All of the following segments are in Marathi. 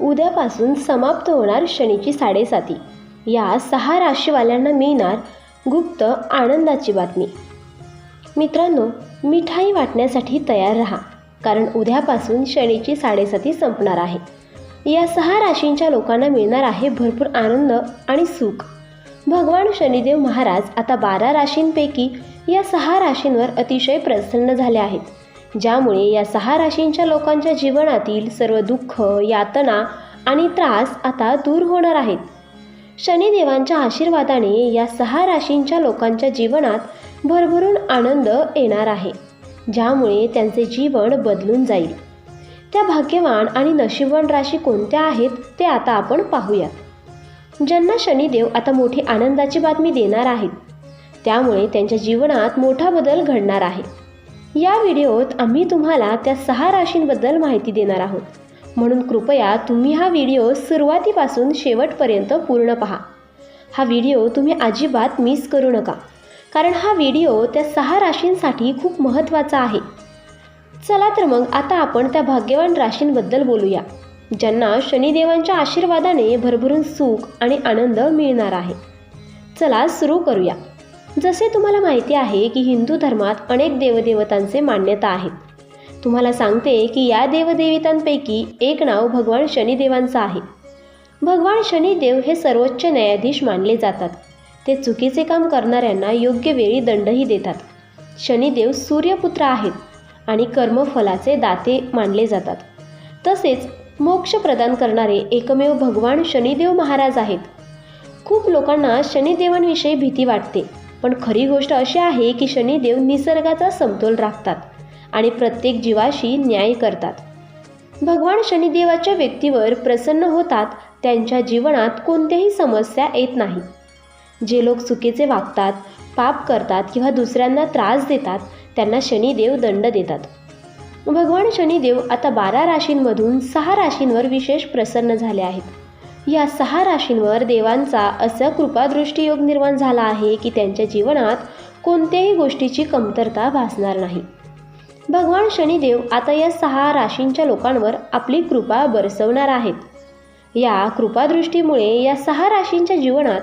उद्यापासून समाप्त होणार शनीची साडेसाती. या सहा राशीवाल्यांना मिळणार गुप्त आनंदाची बातमी. मित्रांनो मिठाई वाटण्यासाठी तयार राहा कारण उद्यापासून शनीची साडेसाती संपणार आहे. या सहा राशींच्या लोकांना मिळणार आहे भरपूर आनंद आणि सुख. भगवान शनिदेव महाराज आता बारा राशींपैकी या सहा राशींवर अतिशय प्रसन्न झाले आहेत. ज्यामुळे या सहा राशींच्या लोकांच्या जीवनातील सर्व दुःख यातना आणि त्रास आता दूर होणार आहेत. शनिदेवांच्या आशीर्वादाने या सहा राशींच्या लोकांच्या जीवनात भरभरून आनंद येणार आहे ज्यामुळे त्यांचे जीवन बदलून जाईल. त्या भाग्यवान आणि नशीबवान राशी कोणत्या आहेत ते आता आपण पाहूयात ज्यांना शनिदेव आता मोठी आनंदाची बातमी देणार आहेत त्यामुळे त्यांच्या जीवनात मोठा बदल घडणार आहे. या व्हिडिओत आम्ही तुम्हाला त्या सहा राशींबद्दल माहिती देणार आहोत. म्हणून कृपया तुम्ही हा व्हिडिओ सुरुवातीपासून शेवटपर्यंत पूर्ण पहा. हा व्हिडिओ तुम्ही अजिबात मिस करू नका कारण हा व्हिडिओ त्या सहा राशींसाठी खूप महत्त्वाचा आहे. चला तर मग आता आपण त्या भाग्यवान राशींबद्दल बोलूया ज्यांना शनिदेवांच्या आशीर्वादाने भरभरून सुख आणि आनंद मिळणार आहे. चला सुरू करूया. जसे तुम्हाला माहिती आहे की हिंदू धर्मात अनेक देवदेवतांचे मान्यता आहेत. तुम्हाला सांगते की या देवदेवतांपैकी एक नाव भगवान शनिदेवांचं आहे. भगवान शनिदेव हे सर्वोच्च न्यायाधीश मानले जातात. ते चुकीचे काम करणाऱ्यांना योग्य वेळी दंडही देतात. शनिदेव सूर्यपुत्र आहेत आणि कर्मफलाचे दाते मानले जातात. तसेच मोक्ष प्रदान करणारे एकमेव भगवान शनिदेव महाराज आहेत. खूप लोकांना शनिदेवांविषयी भीती वाटते. पण खरी गोष्ट अशी आहे की शनिदेव निसर्गाचा समतोल राखतात आणि प्रत्येक जीवाशी न्याय करतात. भगवान शनिदेवाच्या व्यक्तीवर प्रसन्न होतात त्यांच्या जीवनात कोणत्याही समस्या येत नाही. जे लोक चुकीचे वागतात पाप करतात किंवा दुसऱ्यांना त्रास देतात त्यांना शनिदेव दंड देतात. भगवान शनिदेव आता बारा राशींमधून सहा राशींवर विशेष प्रसन्न झाले आहेत. या सहा राशींवर देवांचा असा कृपादृष्टीयोग निर्माण झाला आहे की त्यांच्या जीवनात कोणत्याही गोष्टीची कमतरता भासणार नाही. भगवान शनिदेव आता या सहा राशींच्या लोकांवर आपली कृपा बरसवणार आहेत. या कृपादृष्टीमुळे या सहा राशींच्या जीवनात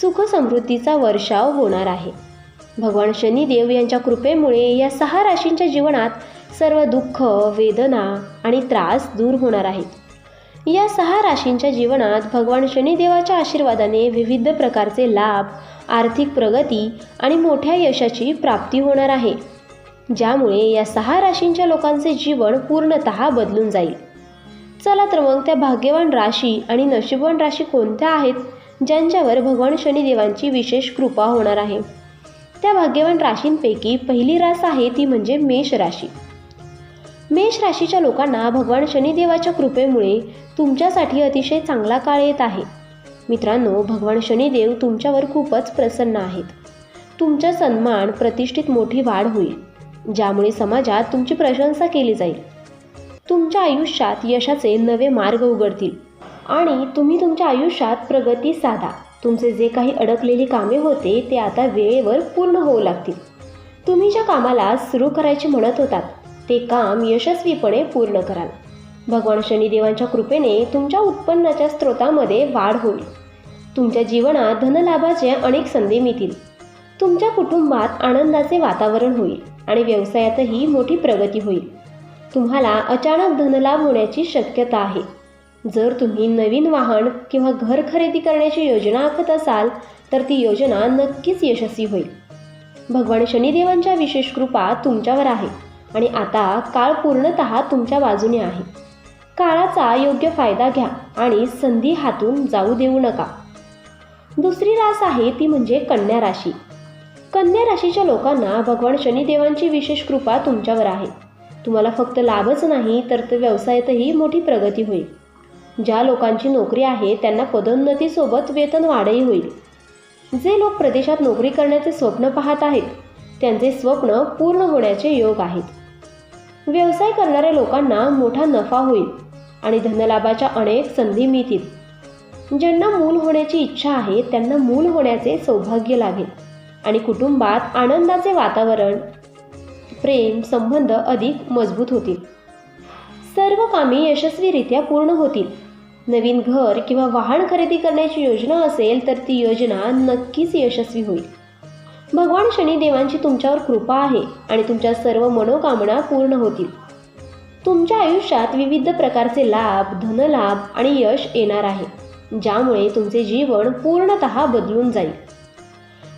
सुख समृद्धीचा वर्षाव होणार आहे. भगवान शनिदेव यांच्या कृपेमुळे या सहा राशींच्या जीवनात सर्व दुःख वेदना आणि त्रास दूर होणार आहेत. या सहा राशींच्या जीवनात भगवान शनिदेवाच्या आशीर्वादाने विविध प्रकारचे लाभ आर्थिक प्रगती आणि मोठ्या यशाची प्राप्ती होणार आहे. ज्यामुळे या सहा राशींच्या लोकांचे जीवन पूर्णत बदलून जाईल. चला तर मग त्या भाग्यवान राशी आणि नशीबवान राशी कोणत्या आहेत ज्यांच्यावर भगवान शनिदेवांची विशेष कृपा होणार आहे? त्या भाग्यवान राशींपैकी पहिली रास आहे ती म्हणजे मेष राशी. मेष राशीच्या लोकांना भगवान शनिदेवाच्या कृपेमुळे तुमच्यासाठी अतिशय चांगला काळ येत आहे. मित्रांनो भगवान शनिदेव तुमच्यावर खूपच प्रसन्न आहेत. तुमचा सन्मान प्रतिष्ठित मोठी वाढ होईल ज्यामुळे समाजात तुमची प्रशंसा केली जाईल. तुमच्या आयुष्यात यशाचे नवे मार्ग उघडतील आणि तुम्ही तुमच्या आयुष्यात प्रगती साधा. तुमचे जे काही अडकलेली कामे होते ते आता वेळेवर पूर्ण होऊ लागतील. तुम्ही ज्या कामाला सुरू करायचे म्हणत होतात ते काम यशस्वीपणे पूर्ण कराल. भगवान शनिदेवांच्या कृपेने तुमच्या उत्पन्नाच्या स्रोतामध्ये वाढ होईल. तुमच्या जीवनात धनलाभाचे अनेक संधी मिळतील. तुमच्या कुटुंबात आनंदाचे वातावरण होईल आणि व्यवसायातही मोठी प्रगती होईल. तुम्हाला अचानक धनलाभ होण्याची शक्यता आहे. जर तुम्ही नवीन वाहन किंवा घर खरेदी करण्याची योजना आखत असाल तर ती योजना नक्कीच यशस्वी होईल. भगवान शनिदेवांच्या विशेष कृपा तुमच्यावर आहे. आणि आता काळ पूर्णतः तुमच्या बाजूने आहे. काळाचा योग्य फायदा घ्या आणि संधी हातून जाऊ देऊ नका. दुसरी रास आहे ती म्हणजे कन्या राशी. कन्या राशीच्या लोकांना भगवान शनिदेवांची विशेष कृपा तुमच्यावर आहे. तुम्हाला फक्त लाभच नाही तर ते व्यवसायातही मोठी प्रगती होईल. ज्या लोकांची नोकरी आहे त्यांना पदोन्नतीसोबत वेतन वाढही होईल. जे लोक प्रदेशात नोकरी करण्याचे स्वप्न पाहत आहेत त्यांचे स्वप्न पूर्ण होण्याचे योग आहेत. व्यवसाय करणाऱ्या लोकांना मोठा नफा होईल आणि धनलाभाच्या अनेक संधी मिळतील. ज्यांना मूल होण्याची इच्छा आहे त्यांना मूल होण्याचे सौभाग्य लाभेल आणि कुटुंबात आनंदाचे वातावरण प्रेम संबंध अधिक मजबूत होतील. सर्व कामे यशस्वीरित्या पूर्ण होतील. नवीन घर किंवा वाहन खरेदी करण्याची योजना असेल तर ती योजना नक्कीच यशस्वी होईल. भगवान शनिदेवांची तुमच्यावर कृपा आहे आणि तुमच्या सर्व मनोकामना पूर्ण होतील. तुमच्या आयुष्यात विविध प्रकारचे लाभ धनलाभ आणि यश येणार आहे ज्यामुळे तुमचे जीवन पूर्णत बदलून जाईल.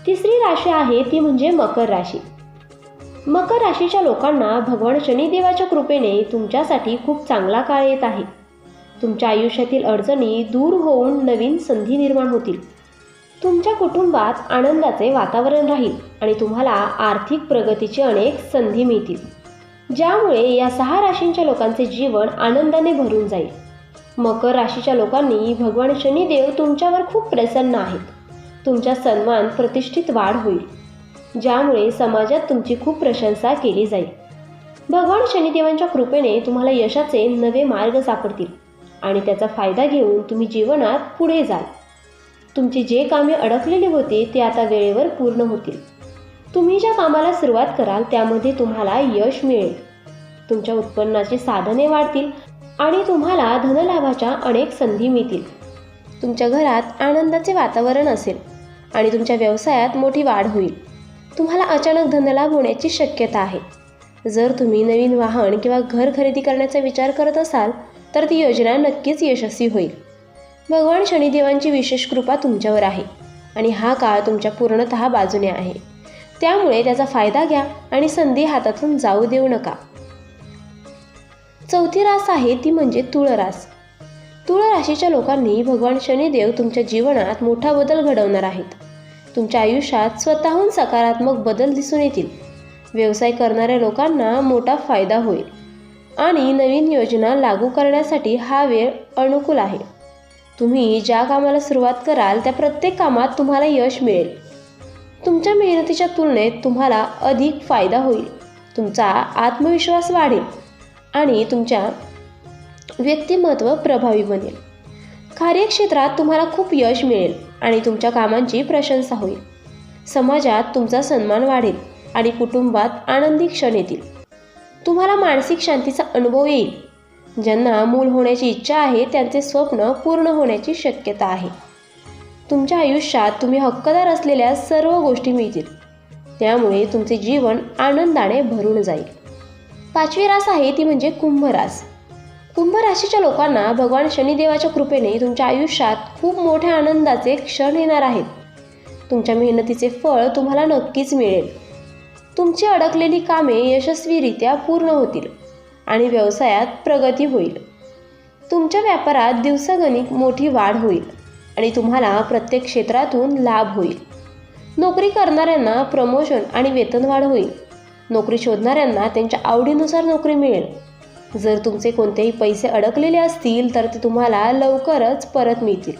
तिसरी राशी आहे ती म्हणजे मकर राशी. मकर राशीच्या लोकांना भगवान शनिदेवाच्या कृपेने तुमच्यासाठी खूप चांगला काळ येत आहे. तुमच्या आयुष्यातील अडचणी दूर होऊन नवीन संधी निर्माण होतील. तुमच्या कुटुंबात आनंदाचे वातावरण राहील आणि तुम्हाला आर्थिक प्रगतीची अनेक संधी मिळतील. ज्यामुळे या सहा राशींच्या लोकांचे जीवन आनंदाने भरून जाईल. मकर राशीच्या लोकांनी भगवान शनिदेव तुमच्यावर खूप प्रसन्न आहेत. तुमच्या सन्मान प्रतिष्ठित वाढ होईल. ज्यामुळे समाजात तुमची खूप प्रशंसा केली जाईल. भगवान शनिदेवांच्या कृपेने तुम्हाला यशाचे नवे मार्ग सापडतील आणि त्याचा फायदा घेऊन तुम्ही जीवनात पुढे जाल. तुमची जे कामे अडकलेली होती ते आता वेळेवर पूर्ण होतील. तुम्ही ज्या कामाला सुरुवात कराल त्यामध्ये तुम्हाला यश मिळेल. तुमच्या उत्पन्नाची साधने वाढतील आणि तुम्हाला धनलाभाच्या अनेक संधी मिळतील. तुमच्या घरात आनंदाचे वातावरण असेल आणि तुमच्या व्यवसायात मोठी वाढ होईल. तुम्हाला अचानक धनलाभ होण्याची शक्यता आहे. जर तुम्ही नवीन वाहन किंवा घर खरेदी करण्याचा विचार करत असाल तर ती योजना नक्कीच यशस्वी होईल. भगवान शनिदेवांची विशेष कृपा तुमच्यावर आहे आणि हा काळ तुमच्या पूर्णतः बाजूने आहे. त्यामुळे त्याचा फायदा घ्या आणि संधी हातातून जाऊ देऊ नका. चौथी रास आहे ती म्हणजे तुळ रास. तुळ राशीच्या लोकांनी भगवान शनिदेव तुमच्या जीवनात मोठा बदल घडवणार आहेत. तुमच्या आयुष्यात स्वतःहून सकारात्मक बदल दिसून येतील. व्यवसाय करणाऱ्या लोकांना मोठा फायदा होईल. आणि नवीन योजना लागू करण्यासाठी हा वेळ अनुकूल आहे. तुम्ही ज्या कामाला सुरुवात कराल त्या प्रत्येक कामात तुम्हाला यश मिळेल. तुमच्या मेहनतीच्या तुलनेत तुम्हाला अधिक फायदा होईल. तुमचा आत्मविश्वास वाढेल आणि तुमच्या व्यक्तिमत्व प्रभावी बनेल. कार्यक्षेत्रात तुम्हाला खूप यश मिळेल आणि तुमच्या कामांची प्रशंसा होईल. समाजात तुमचा सन्मान वाढेल आणि कुटुंबात आनंदी क्षण येतील. तुम्हाला मानसिक शांतीचा अनुभव येईल. ज्यांना मूल होण्याची इच्छा आहे त्यांचे स्वप्न पूर्ण होण्याची शक्यता आहे. तुमच्या आयुष्यात तुम्ही हक्कदार असलेल्या सर्व गोष्टी मिळतील. त्यामुळे तुमचे जीवन आनंदाने भरून जाईल. पाचवी रास आहे ती म्हणजे कुंभ रास कुंभ राशीच्या लोकांना भगवान शनिदेवाच्या कृपेने तुमच्या आयुष्यात खूप मोठ्या आनंदाचे क्षण येणार आहेत. तुमच्या मेहनतीचे फळ तुम्हाला नक्कीच मिळेल. तुमची अडकलेली कामे यशस्वीरित्या पूर्ण होतील. आणि व्यवसायात प्रगती होईल. तुमच्या व्यापारात दिवसागणिक मोठी वाढ होईल आणि तुम्हाला प्रत्येक क्षेत्रातून लाभ होईल. नोकरी करणाऱ्यांना प्रमोशन आणि वेतनवाढ होईल. नोकरी शोधणाऱ्यांना त्यांच्या आवडीनुसार नोकरी मिळेल. जर तुमचे कोणतेही पैसे अडकलेले असतील तर ते तुम्हाला लवकरच परत मिळतील.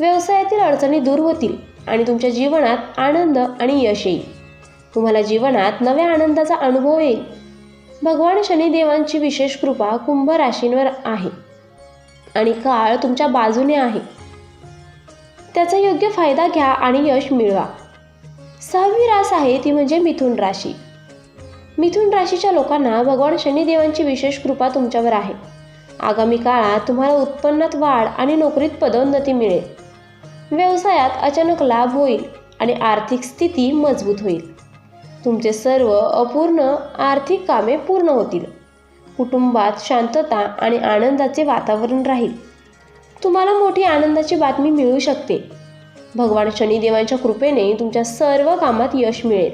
व्यवसायातील अडचणी दूर होतील आणि तुमच्या जीवनात आनंद आणि यश येईल. तुम्हाला जीवनात नव्या आनंदाचा अनुभव येईल. भगवान शनिदेवांची विशेष कृपा कुंभ राशींवर आहे. आणि काळ तुमच्या बाजूने आहे. त्याचा योग्य फायदा घ्या आणि यश मिळवा. सहावी रास आहे ती म्हणजे मिथुन राशी. मिथुन राशीच्या लोकांना भगवान शनिदेवांची विशेष कृपा तुमच्यावर आहे. आगामी काळात तुम्हाला उत्पन्नात वाढ आणि नोकरीत पदोन्नती मिळेल. व्यवसायात अचानक लाभ होईल आणि आर्थिक स्थिती मजबूत होईल. तुमचे सर्व अपूर्ण आर्थिक कामे पूर्ण होतील. कुटुंबात शांतता आणि आनंदाचे वातावरण राहील. तुम्हाला मोठी आनंदाची बातमी मिळू शकते. भगवान शनिदेवांच्या कृपेने तुमच्या सर्व कामात यश मिळेल.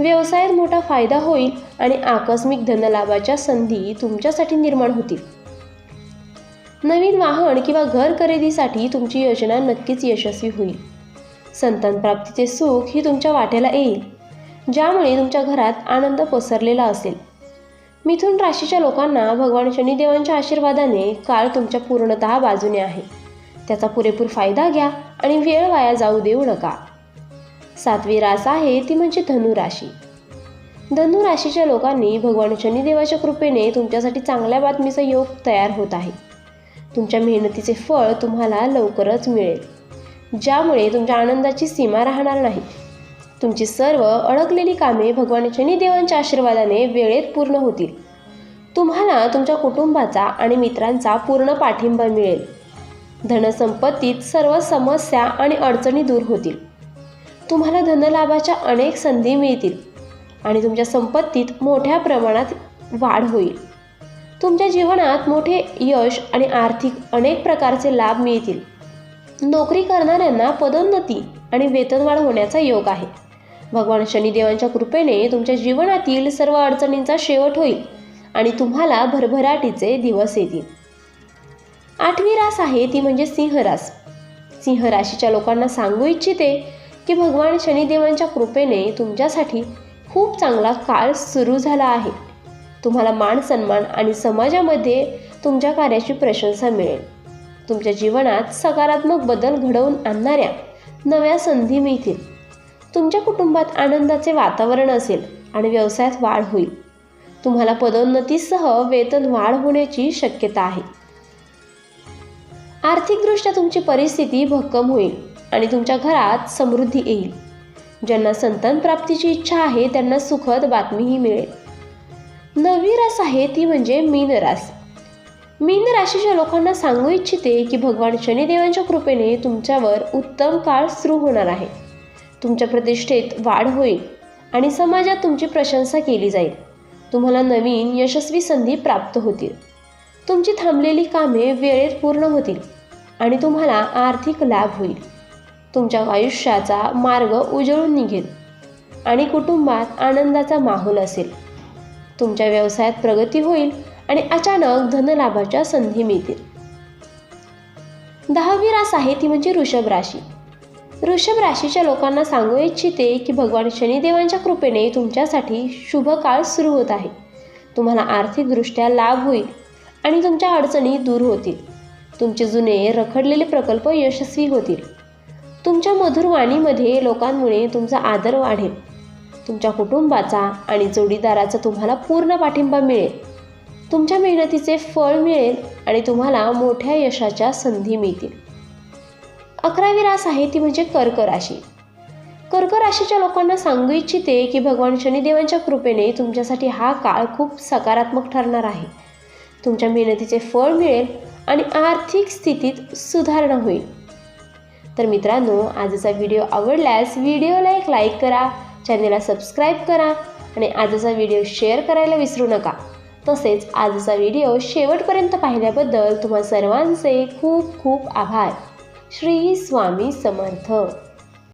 व्यवसायात मोठा फायदा होईल आणि आकस्मिक धनलाभाच्या संधी तुमच्यासाठी निर्माण होतील. नवीन वाहन किंवा घर खरेदीसाठी तुमची योजना नक्कीच यशस्वी होईल. संतान प्राप्तीचे सुख ही तुमच्या वाट्याला येईल. ज्यामुळे तुमच्या घरात आनंद पसरलेला असेल. मिथुन राशीच्या लोकांना भगवान शनिदेवांच्या आशीर्वादाने काळ तुमच्या पूर्णतः बाजूने आहे. त्याचा पुरेपूर फायदा घ्या आणि वेळ वाया जाऊ देऊ नका. सातवी रास आहे ती म्हणजे धनु राशी. धनु राशीच्या लोकांनी भगवान शनिदेवाच्या कृपेने तुमच्यासाठी चांगल्या बातमीचा योग तयार होत आहे. तुमच्या मेहनतीचे फळ तुम्हाला लवकरच मिळेल. ज्यामुळे तुमच्या आनंदाची सीमा राहणार नाही. तुमची सर्व अडकलेली कामे भगवान शनिदेवांच्या आशीर्वादाने वेळेत पूर्ण होतील. तुम्हाला तुमच्या कुटुंबाचा आणि मित्रांचा पूर्ण पाठिंबा मिळेल. धनसंपत्तीत सर्व समस्या आणि अडचणी दूर होतील. तुम्हाला धनलाभाच्या अनेक संधी मिळतील आणि तुमच्या संपत्तीत मोठ्या प्रमाणात वाढ होईल. तुमच्या जीवनात मोठे यश आणि आर्थिक अनेक प्रकारचे लाभ मिळतील. नोकरी करणाऱ्यांना पदोन्नती आणि वेतनवाढ होण्याचा योग आहे. भगवान शनिदेवांच्या कृपेने तुमच्या जीवनातील सर्व अडचणींचा शेवट होईल आणि तुम्हाला भरभराटीचे दिवस येतील. आठवी रास आहे ती म्हणजे सिंहरास सिंह राशीच्या लोकांना सांगू इच्छिते की भगवान शनिदेवांच्या कृपेने तुमच्यासाठी खूप चांगला काळ सुरू झाला आहे. तुम्हाला मान सन्मान आणि समाजामध्ये तुमच्या कार्याची प्रशंसा मिळेल. तुमच्या जीवनात सकारात्मक बदल घडवून आणणाऱ्या नव्या संधी मिळतील. तुमच्या कुटुंबात आनंदाचे वातावरण असेल आणि व्यवसायात वाढ होईल. तुम्हाला पदोन्नतीसह वेतन वाढ होण्याची शक्यता आहे. आर्थिकदृष्ट्या तुमची परिस्थिती भक्कम होईल आणि तुमच्या घरात समृद्धी येईल. ज्यांना संतान प्राप्तीची इच्छा आहे त्यांना सुखद बातमीही मिळेल. नववी रास आहे ती म्हणजे मीन रास. मीन राशीच्या लोकांना सांगू इच्छिते की भगवान शनिदेवांच्या कृपेने तुमच्यावर उत्तम काळ सुरू होणार आहे. तुमच्या प्रतिष्ठेत वाढ होईल आणि समाजात तुमची प्रशंसा केली जाईल. तुम्हाला नवीन यशस्वी संधी प्राप्त होतील. तुमची थांबलेली कामे वेळेत पूर्ण होतील आणि तुम्हाला आर्थिक लाभ होईल. तुमच्या आयुष्याचा मार्ग उजळून निघेल आणि कुटुंबात आनंदाचा माहोल असेल. तुमच्या व्यवसायात प्रगती होईल आणि अचानक धनलाभाच्या संधी मिळतील. दहावी रास आहे ती म्हणजे वृषभ राशी. वृषभ राशीच्या लोकांना सांगू इच्छिते की भगवान शनिदेवांच्या कृपेने तुमच्यासाठी शुभ काळ सुरू होत आहे. तुम्हाला आर्थिकदृष्ट्या लाभ होईल आणि तुमच्या अडचणी दूर होतील. तुमचे जुने रखडलेले प्रकल्प यशस्वी होतील. तुमच्या मधुर वाणीमध्ये लोकांमुळे तुमचा आदर वाढेल. तुमच्या कुटुंबाचा आणि जोडीदाराचा तुम्हाला पूर्ण पाठिंबा मिळेल. तुमच्या मेहनतीचे फळ मिळेल आणि तुम्हाला मोठ्या यशाच्या संधी मिळतील. अकरावी रास आहे ती म्हणजे कर्क राशी कर्क राशीच्या लोकांना सांगू इच्छिते की भगवान शनिदेवांच्या कृपेने तुमच्यासाठी हा काळ खूप सकारात्मक ठरणार आहे. तुमच्या मेहनतीचे फळ मिळेल आणि आर्थिक स्थितीत सुधारणा होईल. तर मित्रांनो आजचा व्हिडिओ आवडल्यास व्हिडिओला एक लाईक करा चॅनेलला सबस्क्राईब करा आणि आजचा व्हिडिओ शेअर करायला विसरू नका. तसेच आजचा व्हिडिओ शेवटपर्यंत पाहिल्याबद्दल तुम्हा सर्वांचे खूप खूप आभार. श्री स्वामी समर्थ.